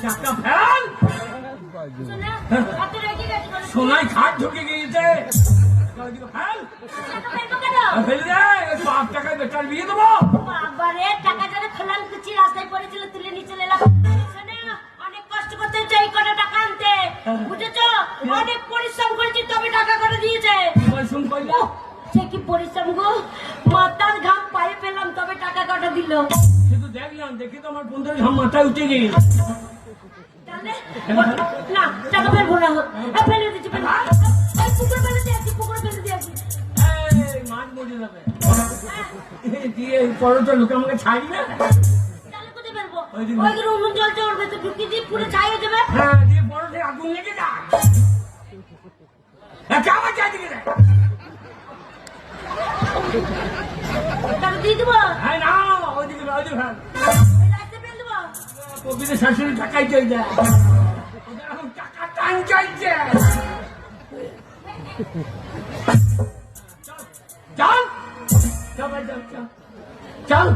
Fail? সোনায় খাট ঢুকে গিয়েছে ফেল টাকা ফেলব কেন? ফেলে দে পাঁচ টাকায় বেটার বিয়ে দেবো বাবারে, টাকা যেন খোলাম কুচি রাস্তায় পড়েছিল, তুলে নিয়ে চলে এলাম। অনেক কষ্ট করতে হচ্ছে কটা টাকা আনতে। বুঝেছ? অনেক পরিশ্রম করেছি তবে টাকা করে দিয়েছে পরিশ্রম করল উহ, সে কি পরিশ্রম গো মাথার ঘাম পায়ে পেলাম তবে টাকা কটা দিল শুধু দেখলাম দেখি তো আমার বন্ধুর ঘাম মাথায় উঠে গিয়ে তাহলে না টাকা ফেলব না ফেলে দিচ্ছি পুকুরে ফেলে পুকুরে ফেলে মরে যাবে। দিয়ে লোকে আমাকে ছাড়ি জল তো দিয়ে পুরো ছাই হয়ে যাবে। হ্যাঁ দিয়ে পরোটায় আগুন লেগে যা আমার চারদিকে দেখ? টাকা দিয়ে দেবো? হ্যাঁ না ওইদিকে ওইদিকে কবিদের শাশুড়ি টাকাই চাই যায়। টাকা টান চাইছে চল চল। চল। চল।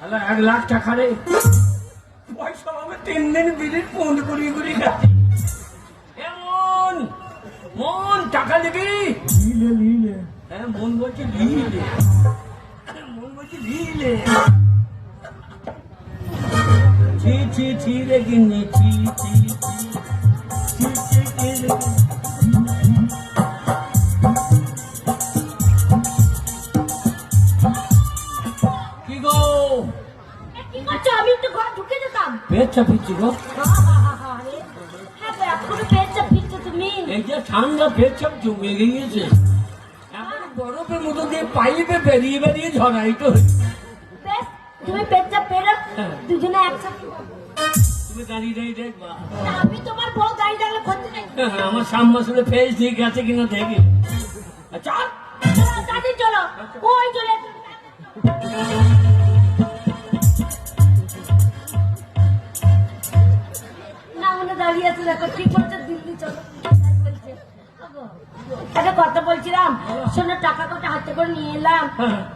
চল এক লাখ টাকা রে। পয়সা হবে তিন দিন বিলির ফোন করি করি এমন, মন টাকা দিবি? লিলে লিলে হ্যাঁ মন বলছে লিলে মন বলছে লিলে ছি ছি ছি রে গিন্নি ছি ছি ছি। ছি ছি ছি রে কি গো? এ, কি করছ? আমি একটু ঘর ঢুকে যেতাম পেট চাপিচ্ছি গো। এই যে ঠান্ডা চাপ জমে গিয়েছে। এখন বরফের মতো দিয়ে পাইপে বেরিয়ে বেরিয়ে ঝরাই তো তুমি পেটটা পেরো হ্যাঁ। দুজনে একসাথে তুমি দাঁড়িয়ে দাঁড়িয়ে দেখবা। আমি তোমার বউ করতে হ্যাঁ, আমার সাম মাসুলে ফেস ঠিক আছে কিনা দেখি। আচ্ছা। চলো, চলো। ওই চলে বলছিলাম শোনো টাকা কটা হাতে করে নিয়ে এলাম।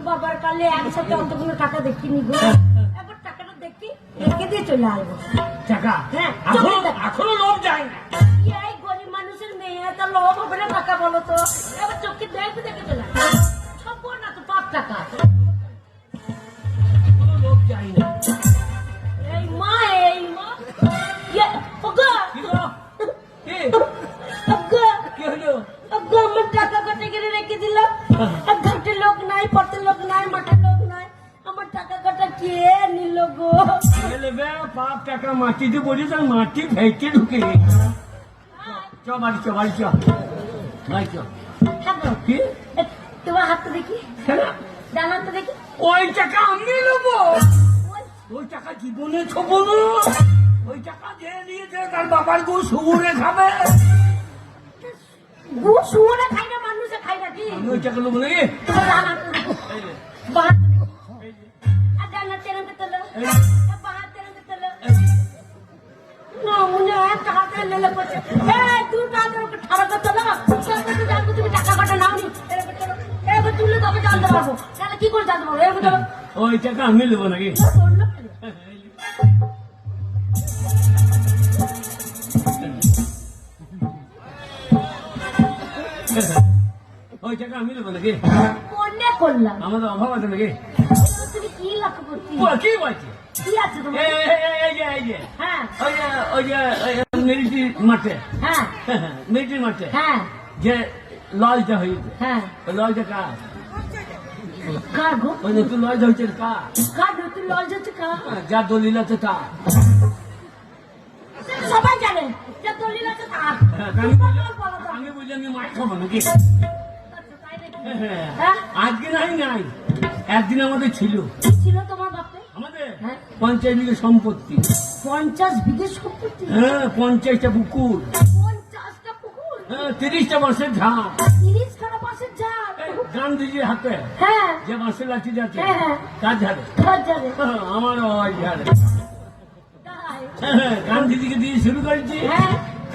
বাবার কালে একসাথে অন্ত কোনো টাকা দেখিনি গো। একবার টাকাটা দেখি রেখে দিয়ে চলে আসব। টাকা? হ্যাঁ, এখনও লোভ যায় না? এই গরিব মানুষের মেয়ে তা লোভ হবে না টাকা বলো তো? এবার চোখে দেখে দেখে চলে সব না তো পাঁচ টাকা। লোভ যায় না। আর ঘাটে লোক নাই পথে লোক নাই মাঠে লোক নাই। আমার টাকা কটা কে নিল গো? এলে বে টাকা মাটিতে বলি তার মাটি ভেঙে ঢুকে চ বাড়ি চ বাড়ি চ। বাড়ি চ। কি? তোমার হাতটা দেখি? ডান হাতটা দেখি। ওই টাকা আমি নেব। ওই, টাকা জীবনে ছোবো না। ওই টাকা যে নিয়েছে তার বাবার গু সুগুরে খাবে। গু শুয়োরে খাই না মানুষে খাই না কি আমি ওই টাকা নেব নাকি তোমার ডান হাতটা দেখো বাঁ হাতটা দেখো আর ডান হাত তেরঙ্গে তোলো এই। আর বাঁ হাত তেরঙ্গে তোলো না মনে হয় টাকা করে নেলে করছে এই দূর না তোর ঠাড়া করতে না সরকার তো জানব তুমি টাকা কাটা নাও নি এরকম তোলো এরকম তুললে তবে জানতে পারব তাহলে কি করে জানতে পারব এরকম তোলো ওই টাকা আমি নেব নাকি ওই টাকা আমি নেব নাকি মনে করলাম আমাদের অভাব আছে নাকি তুমি কি লক্ষ্য করছি ও, কি বলছে কি আছে তোমার এই, এই, এই, এই যে এই যে হ্যাঁ ওই যে ওই যে মিলিটারি মাঠে হ্যাঁ মিলিটারি মাঠে হ্যাঁ যে লজটা হয়েছে হ্যাঁ ওই লজটা কার কার গো ওই নতুন লজ হয়েছে কার কার নতুন লজ হচ্ছে কার যা দলিল আছে তা সবাই জানে যে দলিল আছে তার হ্যাঁ, আমি মাছ খাব নাকি? হ্যাঁ, হ্যাঁ আজকে নাই নাই। একদিন আমাদের ছিল। ছিল তোমার বাপে? আমাদের? হ্যাঁ। বিঘে সম্পত্তি। পঞ্চাশ বিঘে সম্পত্তি? হ্যাঁ পঞ্চাশটা পুকুর। পঞ্চাশটা পুকুর? হ্যাঁ তিরিশটা বাঁশের ঝাড়। তিরিশ খানা পাশের গান্ধীজির হাতে। হ্যাঁ। যে বাঁশের লাঠি যাচ্ছে হ্যাঁ, হ্যাঁ। তার ঝাড়ে। ঘর যাবে হ্যাঁ, আমার ঝাড়ে। হ্যাঁ, গান্ধীজিকে দিয়ে শুরু করেছি। হ্যাঁ।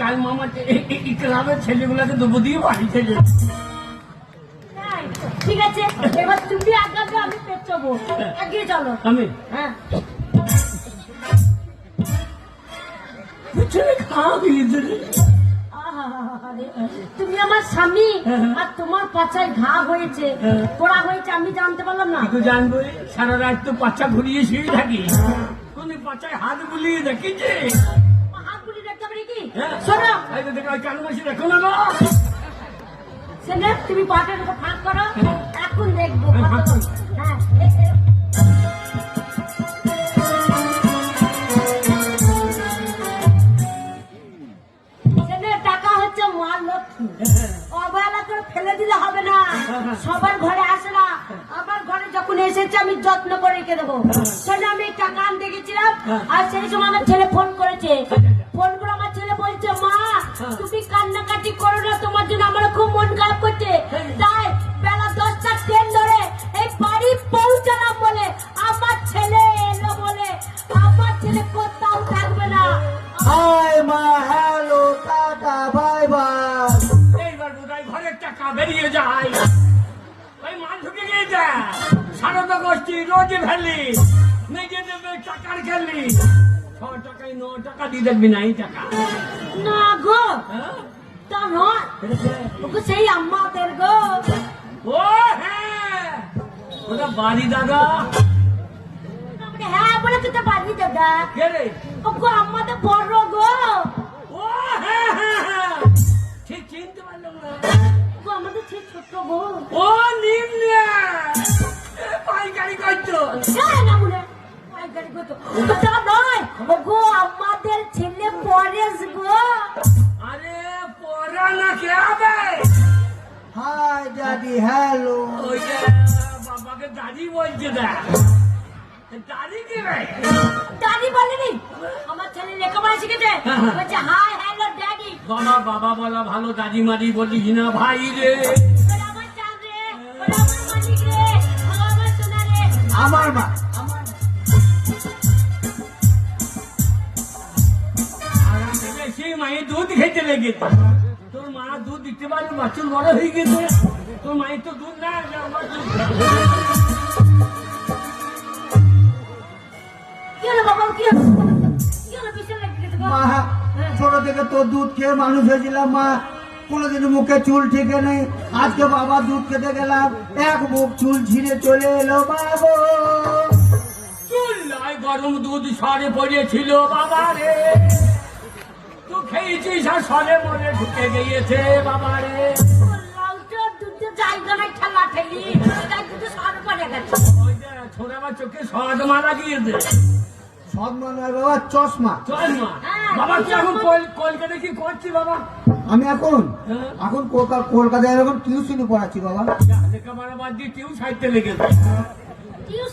কাল মামা ক্লাবের ছেলেগুলোকে দেবো দিয়ে তাই। গেছে এবার তুমি আগাবে আমি পেঁচবো এগিয়ে চলো আমি হ্যাঁ পিছনে। তুমি আমার স্বামী আর তোমার পাছায় ঘা হয়েছে হ্যাঁ। পোড়া হয়েছে আমি জানতে পারলাম না তো জানব? সারা রাত তো পাচা ঘুরিয়ে শুয়ে থাকি কোন পাচায় হাত বুলিয়ে দেখিছে হাত শোনো। তুমি পাটের উপর ফাঁক করো। এখন দেখব হ্যাঁ। হ্যাঁ সেনে টাকা হচ্ছে মা লক্ষ্মী। অবহেলা করে ফেলে দিলে হবে না। সবার ঘরে আসে না। আমার ঘরে যখন এসেছে আমি যত্ন করে রেখে দেবো। সেটা আমি টাকা আনতে গেছিলাম। আর সেই সময় আমার ছেলে ফোন করেছে। ফোন তুমি কান্নাকাটি করো না তোমার জন্য আমার খুব মন খারাপ করছে। তাই বেলা দশটা ট্রেন ধরে এই বাড়ি পৌঁছালাম বলে আমার ছেলে এলো বলে আমার ছেলে কোথাও থাকবে না। হাই মা হ্যালো টাটা বাই বাই। এইবার বোধহয় ঘরের টাকা বেরিয়ে যায়। ওই মাল ঢুকে গিয়েছে। সারদা গোষ্ঠী রোজ ভ্যালি নিজেদের টাকার খেলি। ছ টাকায় ন টাকা দিয়ে দেখবি না এই টাকা। না গো হ্যাঁ? তা নয়। ওকে সেই গো। ও হ্যাঁ। ওটা বাড়ি দাদা। হ্যাঁ বলে তো পারি দাদা। কে রে? ওগো আমাদের বড় গো। ও হ্যাঁ হ্যাঁ হ্যাঁ। ঠিক চিনতে পারলাম না। আমাদের ছোট গো। ও নিম্নে। পাইকারি করছ? না বলে পাইকারি নয় ওগো আমাদের ছেলে পরেশ গো। আরে পড়া না কে হবে? Hi daddy hello. ওই যে বাবাকে দাদি বলছে দেখ। দাদি কি রে? দাদি বলেনি? আমার ছেলে লেখাপড়া শিখেছে। হ্যাঁ, হ্যাঁ। বলছে হাই হ্যালো ড্যাডি বাবা বাবা বলা ভালো দাদি মাদি বলিস না ভাই রে। আমার মা। লেগেছে তোর মা দুধ দিতে পারবে বাচ্চুর বড় হয়ে গেছে। তোর মায়ের তো দুধ না আমার দুধ। কি হলো বাবা কি হলো? কি হলো বিশাল লেগে গেছে গো মা ছোট থেকে তোর দুধ খেয়ে মানুষ হয়েছিলাম মা। কোনোদিন মুখে চুল ঠিক নেই। আজকে বাবা দুধ খেতে গেলাম এক মুখ চুল ছিঁড়ে চলে এলো মা গো। চুল্লায় গরম দুধ সরে পড়েছিল বাবা রে। খেয়েছিস আর সরে মরে ঢুকে গিয়েছে বাবা রে লাউটা দুধে জায়গা নাই ঠেলা ঠেলি তাই দুধে সার পড়ে গেছে। ওই যে ছোট চোখে সদ মারা গিয়েছে। সব বাবা চশমা। হ্যাঁ, বাবা তুই এখন কল- কলকাতা কি করছি বাবা? আমি এখন? হ্যাঁ। এখন কলকা- কলকাতায় এখন টিউশনি পড়াচ্ছি বাবা। লেখাপড়া বাদ দিয়ে কেউ সাহিত্যে লেগেছে। টিউশন